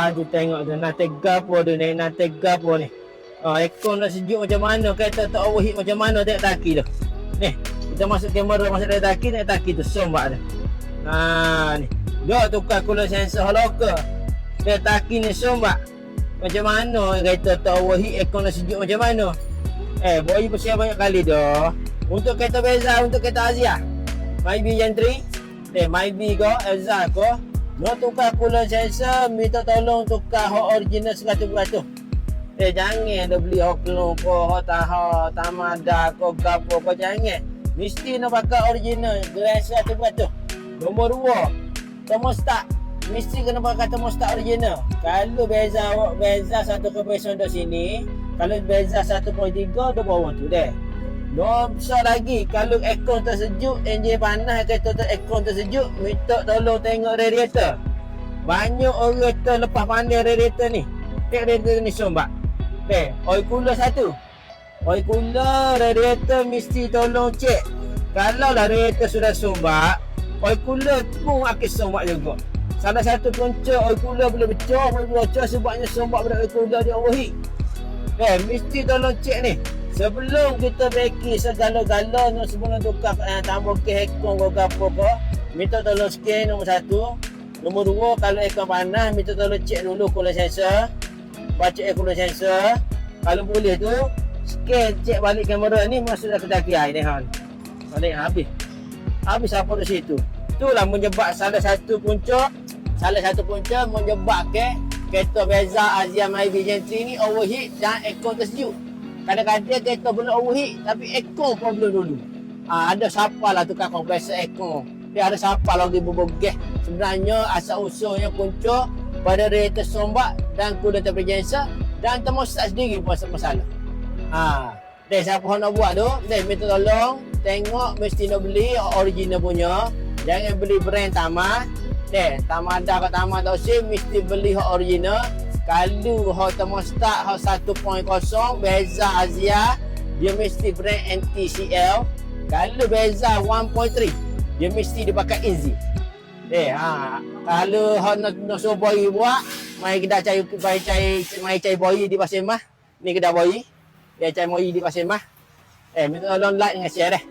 Ah, tu tengok tu nak gapo tu ni, nak gapo ni. Ah, ekor nak sejuk macam mana, kereta tak overheat macam mana tengok taki tu. Ni, kita masuk kamera masuk dalam taki, tengok taki tu sombak tu. Ha ni. Dok tukar cooler sensor local. Dia taki ni sombak. Macam mana kereta tak overheat, ekor nak sejuk macam mana? Eh, boy bersiap banyak kali dah. Untuk kereta Beza, untuk kereta Azia. Maybe 3. Eh, maybe ko, Elza ko. Mau tukar cooler sensor, minta tolong tukar hot original 100%. Eh, jangan dah beli hot clone ko, hot taha, tamada ko, gapo ko, jangan. Mesti nak pakai original, glass 100%. Nombor dua, thermostat. Mesti kena pakai thermostat original. Kalau beza beza satu kompresor di sini, kalau beza 1.3 dia bawah tu deh. Nombor besar lagi, kalau aircon tersejuk, enjin panas, kereta tu aircon tersejuk, minta tolong tengok radiator. Banyak orang tu lepas pandai radiator ni. Tengok radiator ni sombak. Eh, oil cooler satu. Oil cooler, radiator mesti tolong cek. Kalau lah radiator sudah sombak, oil cooler pun akan sombak juga. Salah satu punca oil cooler boleh pecah, boleh pecah sebabnya sombak pada oil cooler dia overheat. Eh, mesti tolong cek ni. Sebelum kita beki segala-gala ni sebelum tukar eh, tambah ke hekong ke apa ke, minta tolong scan nombor satu. Nombor dua, kalau aircon panas, minta tolong cek dulu cooler sensor. Baca air cooler sensor. Kalau boleh tu, scan cek balik kamera ni masuk dalam kedai air tengok. Balik habis. Habis apa di situ. Itulah menyebab salah satu punca salah satu punca menyebabkan kereta Beza Azia Myvi Gen 3 ni overheat dan aircon tersejuk. Kadang-kadang kereta boleh overheat tapi aircon problem dulu. Ha, ada siapa lah tukar kompresor aircon. Dia ada siapa lagi berbogeh. Sebenarnya asal usulnya punca pada radiator sombak dan coolant temperature dan termostat sendiri pun masalah. Ha, Dek, siapa yang nak buat tu, Dek, minta tolong tengok mesti nak beli original punya. Jangan beli brand Tama. Dek, Tama ada kat Tama tak usah, mesti beli original. Kalau hak thermostat hak 1.0 Beza Azia, dia mesti brand NTCL. Kalau Beza 1.3, dia mesti dipakai Easy. Eh, ha, kalau nak nak suruh boy buat, mai kedai cai mai cai mai cai boy di Pasir Mah. Ni kedai boy. Dia cai moi di Pasir Mah. Eh, minta tolong like dengan share eh.